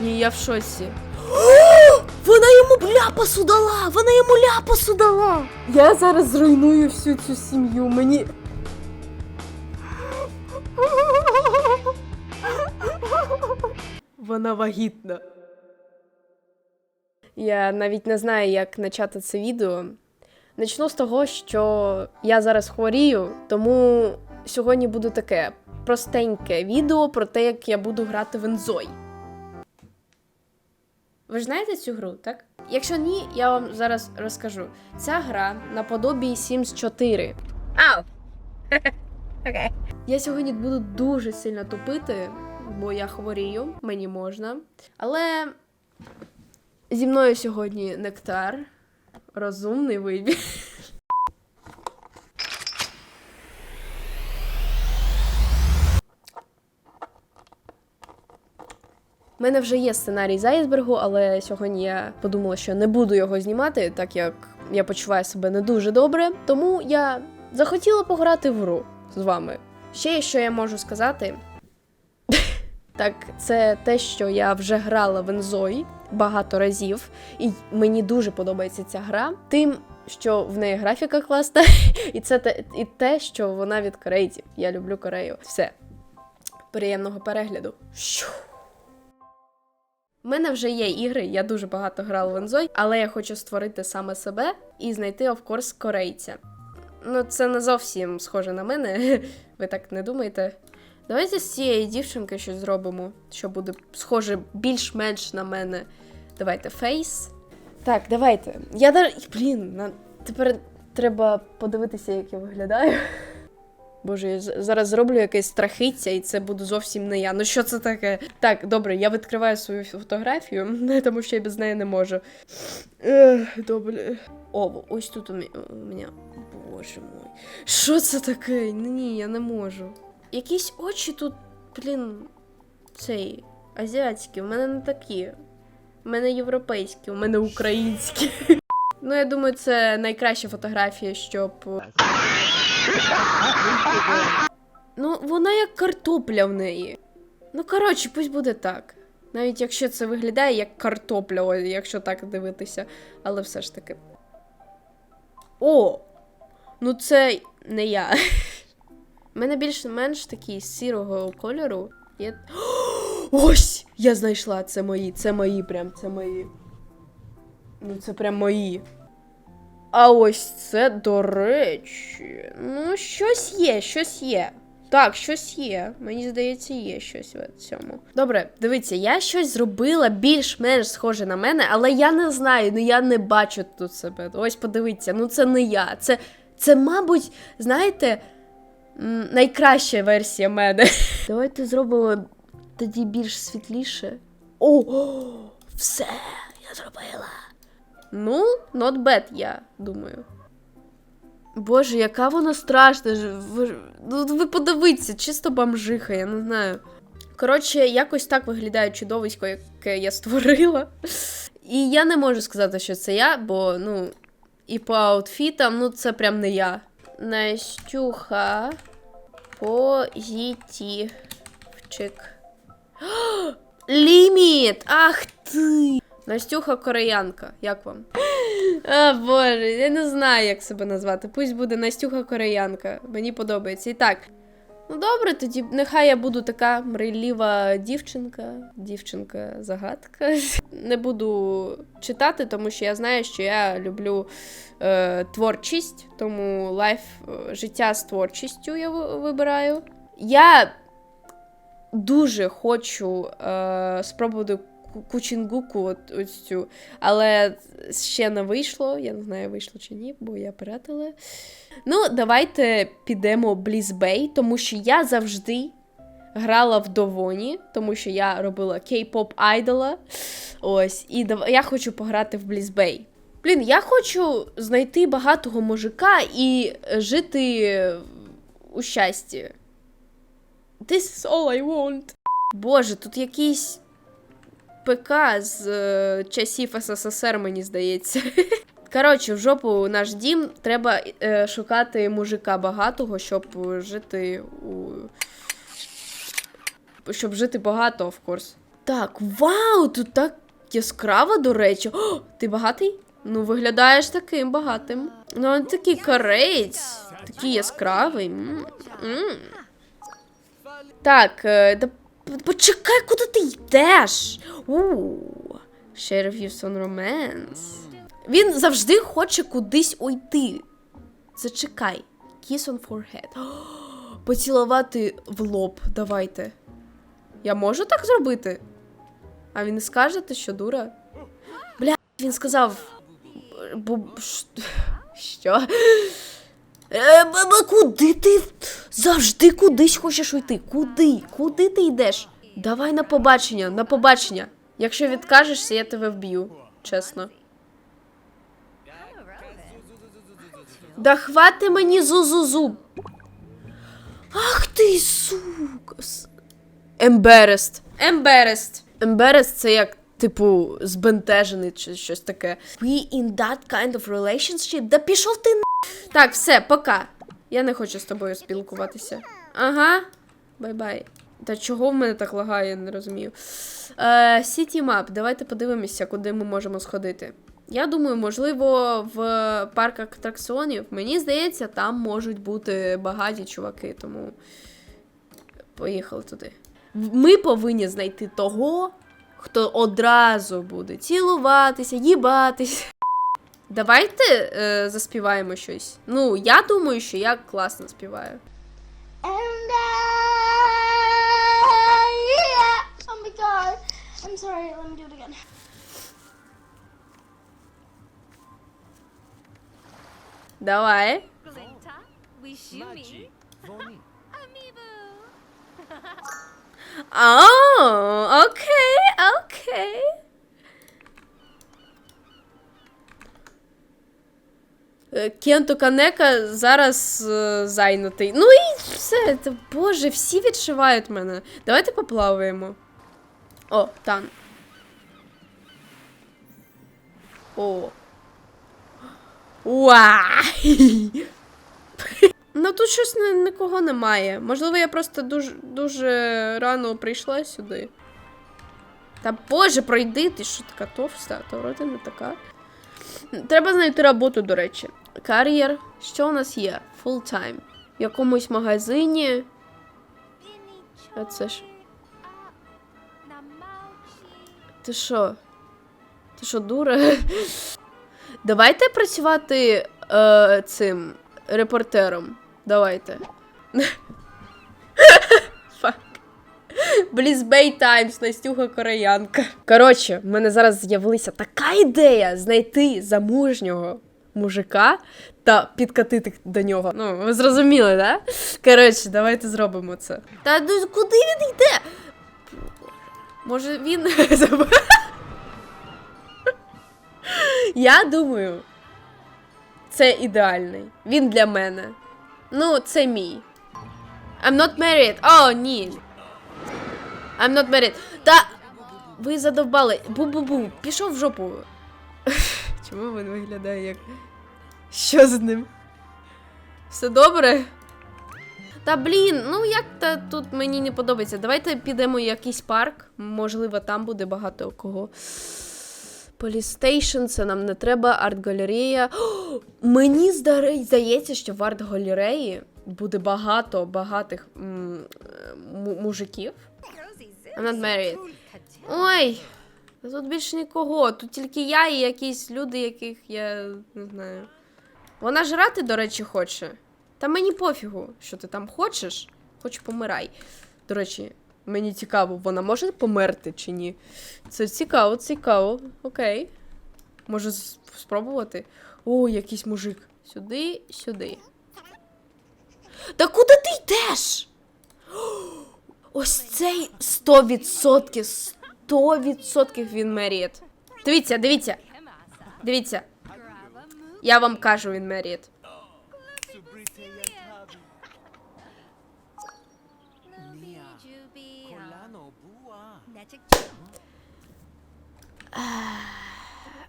Ні, я в шоці. Вона йому ляпасу дала! Вона йому ляпасу дала! Я зараз зруйную всю цю сім'ю. Мені. Вона вагітна. Я навіть не знаю, як почати це відео. Начну з того, що я зараз хворію, тому сьогодні буде таке простеньке відео про те, як я буду грати в Enjoy. Ви ж знаєте цю гру, так? Якщо ні, я вам зараз розкажу. Ця гра наподобі Sims 4. Ау. Окей. Я сьогодні буду дуже сильно тупити, бо я хворію, мені можна. Але зі мною сьогодні нектар, розумний вибір. У мене вже є сценарій з айсбергу, але сьогодні я подумала, що не буду його знімати, так як я почуваю себе не дуже добре. Тому я захотіла пограти в гру з вами. Ще що я можу сказати. Так, це те, що я вже грала в Enjoy багато разів, і мені дуже подобається ця гра. Тим, що в неї графіка класна, і це те, і те, що вона від корейців. Я люблю Корею. Все. Приємного перегляду. У мене вже є ігри, я дуже багато грала в Enjoy, але я хочу створити саме себе і знайти, of course, корейця. Ну, це не зовсім схоже на мене. Ви так не думаєте? Давайте з цієї дівчинки щось зробимо, що буде схоже більш-менш на мене. Давайте фейс. Так, давайте. Я дар... Блін, на... тепер треба подивитися, як я виглядаю. Боже, я зараз зроблю якесь страхіття, і це буде зовсім не я. Ну що це таке? Так, добре, я відкриваю свою фотографію, тому що я без неї не можу. Добре. О, ось тут у мене. Боже мой. Що це таке? Ні, я не можу. Якісь очі тут, блін, цей, азіатські, у мене не такі. У мене європейські, у мене українські. Ну, я думаю, це найкраща фотографія, щоб. Ну, вона як картопля в неї. Ну, коротше, пусть буде так. Навіть якщо це виглядає як картопля, якщо так дивитися. Але все ж таки. О! Ну це не я. У мене більш-менш такий сірого кольору. Є... Ось! Я знайшла, це мої, це мої, прям, це мої. Ну, це прям мої. А ось це, до речі. Ну, щось є, щось є. Так, щось є. Мені здається, є щось в цьому. Добре, дивіться, я щось зробила більш-менш схоже на мене, але я не знаю, ну я не бачу тут себе. Ось подивіться, ну це не я. Це, це мабуть, знаєте, найкраща версія мене. Давайте зробимо тоді більш світліше. О, все, я зробила. Ну, not bad, я думаю. Боже, яка вона страшна. Ви, ну, ви подивіться, чисто бомжиха, я не знаю. Коротше, якось так виглядає чудовисько, яке я створила. І я не можу сказати, що це я, бо, ну, і по аутфітам, ну, це прям не я. Настюха позитивчик. Ліміт! Ах ти! Настюха кореянка, як вам? А, боже, я не знаю, як себе назвати. Пусть буде Настюха кореянка. Мені подобається. І так. Ну добре, тоді нехай я буду така мрійлива дівчинка, дівчинка-загадка. Не буду читати, тому що я знаю, що я люблю е, творчість, тому лайф е, життя з творчістю я вибираю. Я дуже хочу е, спробувати кучінгуку, от, ось цю, але ще не вийшло. Я не знаю, вийшло чи ні, бо я пиратила. Ну, давайте підемо Блізбей, тому що я завжди грала в Довоні, тому що я робила кей-поп айдола. Ось, і дав- я хочу пограти в Блізбей. Блін, я хочу знайти багатого мужика і жити у щасті. This is all I want. Боже, тут якийсь ПК з е, часів СССР, мені здається. Коротше, в жопу наш дім треба е, шукати мужика багатого, щоб жити у. Щоб жити багато, of course. Так, вау, тут так яскраво, до речі. О, ти багатий? Ну, виглядаєш таким багатим. Ну, він такий кореєць, такий яскравий. М, м. Так, е, почекай, куди ти йдеш? Views on romance. Він завжди хоче кудись уйти. Зачекай. Kiss on forehead. Поцілувати в лоб. Давайте. Я можу так зробити? А він не скаже, ти що дура? Бля, він сказав. Бо. Що? Е, куди ти завжди кудись хочеш уйти? Куди? Куди ти йдеш? Давай на побачення, на побачення. Якщо відкажешся, я тебе вб'ю. Чесно. Да хвати мені зу-зу-зу. Ах ти сука. С- Емберест. Емберест. Емберест це як, типу, збентежений чи щось таке. We in that kind of relationship? Да пішов ти на. Так, все, пока. Я не хочу з тобою спілкуватися. Ага. Бай-бай. Та чого в мене так лагає, я не розумію. Е, City Map, давайте подивимося, куди ми можемо сходити. Я думаю, можливо, в парках атракціонів, мені здається, там можуть бути багаті чуваки, тому поїхали туди. Ми повинні знайти того, хто одразу буде цілуватися, їбатися. Давайте е, заспіваємо щось. Ну, я думаю, що я класно співаю. And I, yeah. Oh my god. I'm sorry. Let me do it again. Давай. Glinta, Wishumi, Amiibo. О, окей, окей. Кенто Канека зараз е, зайнятий. Ну і все, це, боже, всі відшивають мене. Давайте поплаваємо. О, тан. О. Уай! Ну тут щось ні- нікого немає. Можливо, я просто дуже, дуже рано прийшла сюди. Та боже, пройди, ти що така товста, то вроде не така. Треба знайти роботу, до речі. Кар'єр. Що у нас є? Full time. В якомусь магазині. А це ж. Ти що? Ти що, дура? Давайте працювати е, цим репортером. Давайте. Блізбей Таймс, Настюха Кореянка. Коротше, в мене зараз з'явилася така ідея знайти замужнього мужика та підкатити до нього. Ну, ви зрозуміли, да? Коротше, давайте зробимо це. Та ну куди він йде? Може він. Я думаю, це ідеальний. Він для мене. Ну, це мій. I'm not married. О, ні. I'm not married. Та. Ви задовбали. Бу-бу-бу. Пішов в жопу. Чому він виглядає як. Що з ним? Все добре? Та блін, ну як то тут мені не подобається. Давайте підемо в якийсь парк. Можливо, там буде багато кого. Полістейшн, це нам не треба, арт-галерея. Мені здається, що в арт-галереї буде багато багатих мужиків. I'm not married. Ой, тут більше нікого. Тут тільки я і якісь люди, яких я не знаю. Вона жрати, до речі, хоче. Та мені пофігу, що ти там хочеш, хоч помирай. До речі, мені цікаво, вона може померти чи ні? Це цікаво, цікаво. Окей. Може спробувати? О, якийсь мужик. Сюди, сюди. Та куди ти йдеш? Ось цей 100%, 100% він меріт. Дивіться, дивіться, дивіться. Я вам кажу, він меріт.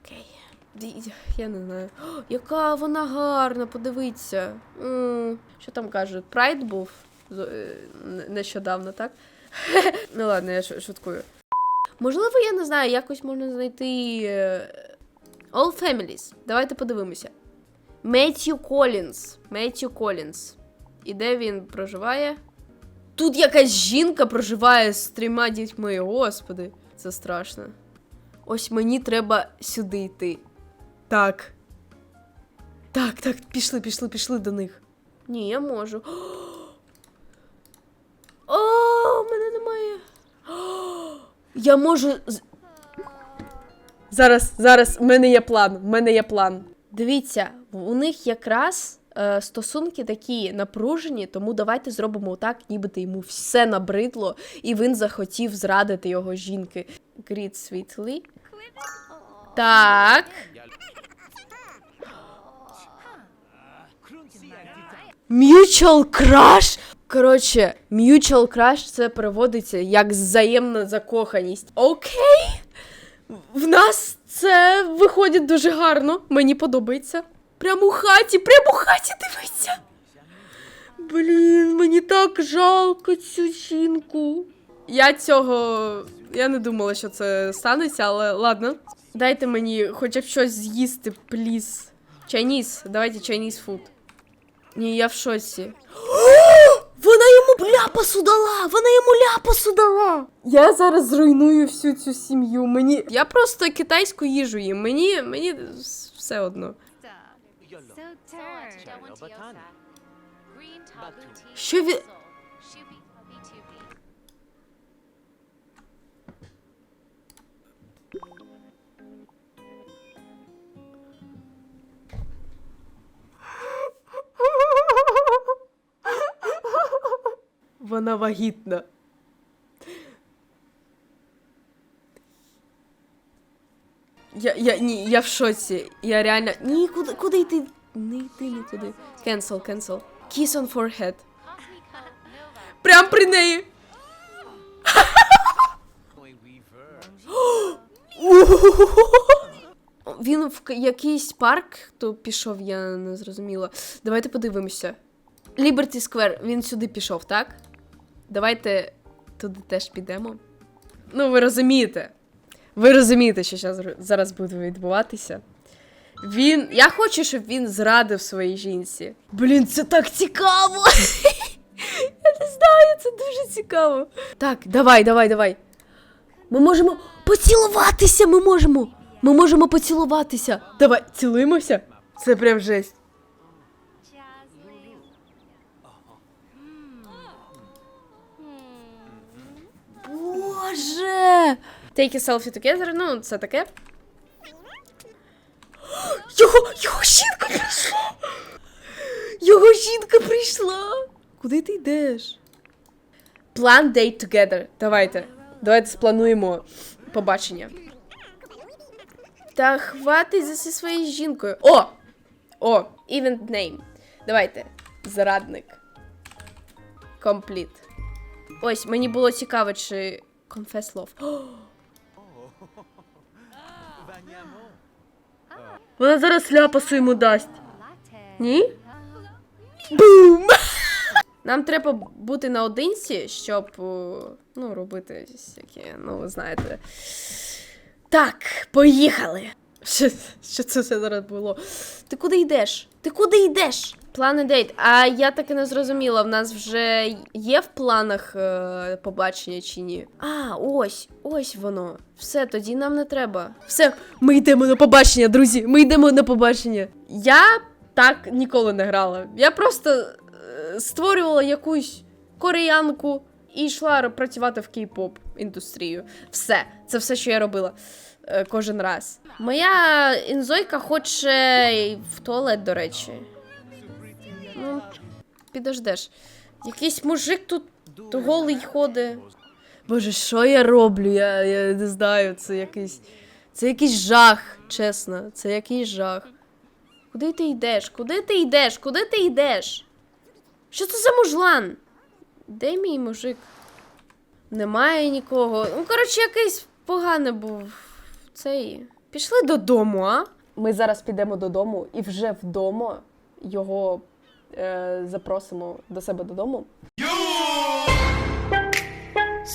Окей. Я не знаю. О, яка вона гарна, подивіться. М, Що там кажуть? Прайд був е, нещодавно, так? ну ладно, я шуткую. Можливо, я не знаю, якось можна знайти. е, All Families. Давайте подивимося. Меттью Колінс. Меттью Колінс. І де він проживає? Тут якась жінка проживає з трьома дітьми. Господи, це страшно. Ось мені треба сюди йти. Так. Так, так, пішли, пішли, пішли до них. Ні, я можу. О, в мене немає. О, Я можу. Зараз, зараз, в мене є план. В мене є план. Дивіться, у них якраз е, стосунки такі напружені, тому давайте зробимо так, нібито йому все набридло, і він захотів зрадити його жінки. Greet sweetly. Так. Mutual crush? Коротше, mutual crush це переводиться як взаємна закоханість. Окей. В нас це виходить дуже гарно. Мені подобається. Прямо у хаті, прямо у хаті дивиться. Блін, мені так жалко цю жінку. Я цього. Я не думала, що це станеться, але ладно. Дайте мені хоча б щось з'їсти, пліз. Чайніс, давайте чайніс фуд. Ні, я в шоці. Вона йому ляпасу дала! Вона йому ляпасу дала! Я зараз зруйную всю цю сім'ю. Мені. Я просто китайську їжу їм. Мені. мені все одно. Що він. Вона вагітна. Я, я, ні, я в шоці. Я реально. Ні, куди, куди йти? Не йти, не туди. Cancel, cancel. Kiss on forehead. Прям при неї. Він в якийсь парк, то пішов, я не зрозуміла. Давайте подивимося. Liberty Square, він сюди пішов, так? Давайте туди теж підемо. Ну, ви розумієте. Ви розумієте, що щас- зараз буде відбуватися. Він. Я хочу, щоб він зрадив своїй жінці. Блін, це так цікаво! Я не знаю, це дуже цікаво. Так, давай, давай, давай. Ми можемо поцілуватися, ми можемо. Ми можемо поцілуватися. Давай, цілуємося. Це прям жесть. Боже! Take a selfie together, ну, це таке. Його, його жінка прийшла! Його жінка прийшла! Куди ти йдеш? Plan date together. Давайте. Давайте сплануємо побачення. Та хватить за зі своєю жінкою. О! О! Event name. Давайте. Зрадник. Complete. Ось, мені було цікаво, чи Confess Love. Вона зараз ляпасу йому дасть. Ні? Бум! Нам треба бути наодинці, щоб ну, робити всякі, ну, ви знаєте. Так, поїхали. Що, що це все зараз було? Ти куди йдеш? Ти куди йдеш? Плани дейт. А я так і не зрозуміла, в нас вже є в планах е, побачення чи ні? А, ось, ось воно. Все, тоді нам не треба. Все, ми йдемо на побачення, друзі. Ми йдемо на побачення. Я так ніколи не грала. Я просто е, створювала якусь кореянку і йшла працювати в кей-поп індустрію. Все, це все, що я робила кожен раз. Моя інзойка хоче в туалет, до речі. Ну, підождеш. Якийсь мужик тут голий ходить. Боже, що я роблю? Я, я не знаю, це якийсь. Це якийсь жах, чесно. Це якийсь жах. Куди ти йдеш? Куди ти йдеш? Куди ти йдеш? Що це за мужлан? Де мій мужик? Немає нікого. Ну, коротше, якийсь поганий був цей. Пішли додому, а? Ми зараз підемо додому і вже вдома його е, запросимо до себе додому.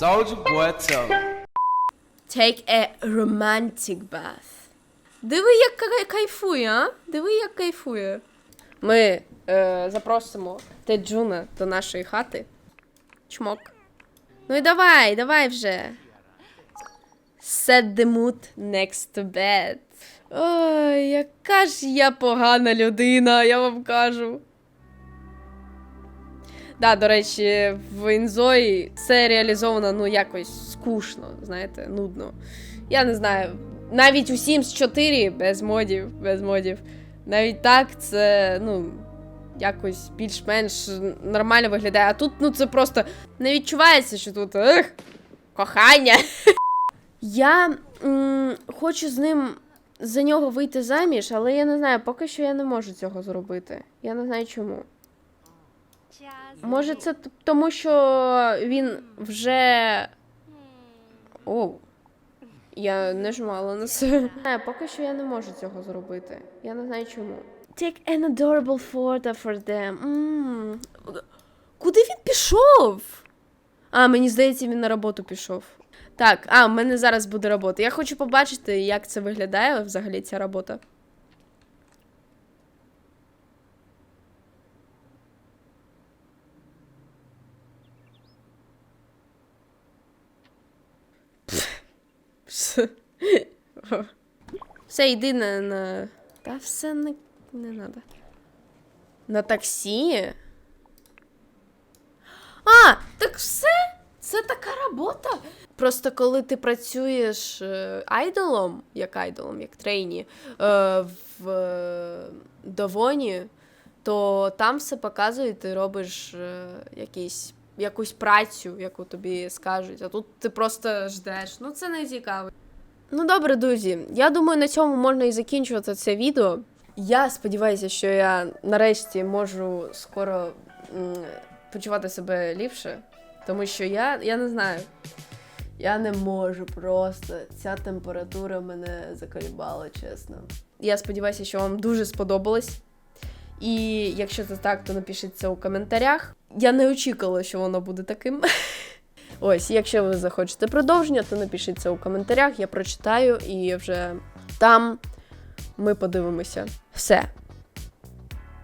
Soldier boy, tell. Take a romantic bath. Диви, як кай- кайфує, а? Диви, як кайфує. Ми е, запросимо Теджуна до нашої хати. Чмок. Ну і давай, давай вже. Set the mood next to bed. Ой, яка ж я погана людина, я вам кажу. Да, до речі, в Інзої це реалізовано ну якось скучно, знаєте, нудно. Я не знаю. Навіть у Sims 4 без модів, без модів. Навіть так це, ну, якось більш-менш нормально виглядає. А тут, ну, це просто не відчувається, що тут ех, кохання. Я м, хочу з ним за нього вийти заміж, але я не знаю, поки що я не можу цього зробити. Я не знаю чому. Може, це т- тому, що він вже. Оу. Я не жмала на це. Не, поки що я не можу цього зробити. Я не знаю чому. Take an adorable photo for them. М. Куди він пішов? А, мені здається, він на роботу пішов. Так, а, в мене зараз буде робота. Я хочу побачити, як це виглядає взагалі ця робота. Все, йди на. на... Та все не, не надо. На таксі? А, так все? Це така робота. Просто коли ти працюєш е, айдолом, як айдолом, як трейні, е, в е, Довоні, то там все показує, ти робиш якісь, якусь працю, яку тобі скажуть. А тут ти просто ждеш. Ну, це не цікаво. Ну добре, друзі. Я думаю, на цьому можна і закінчувати це відео. Я сподіваюся, що я нарешті можу скоро почувати себе ліпше, тому що я, я не знаю. Я не можу просто. Ця температура мене заколібала, чесно. Я сподіваюся, що вам дуже сподобалось. І якщо це так, то напишіть це у коментарях. Я не очікувала, що воно буде таким. Ось, якщо ви захочете продовження, то напишіть це у коментарях, я прочитаю і вже там ми подивимося. Все.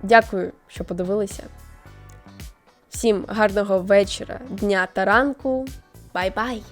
Дякую, що подивилися. Всім гарного вечора, дня та ранку. Бай-бай!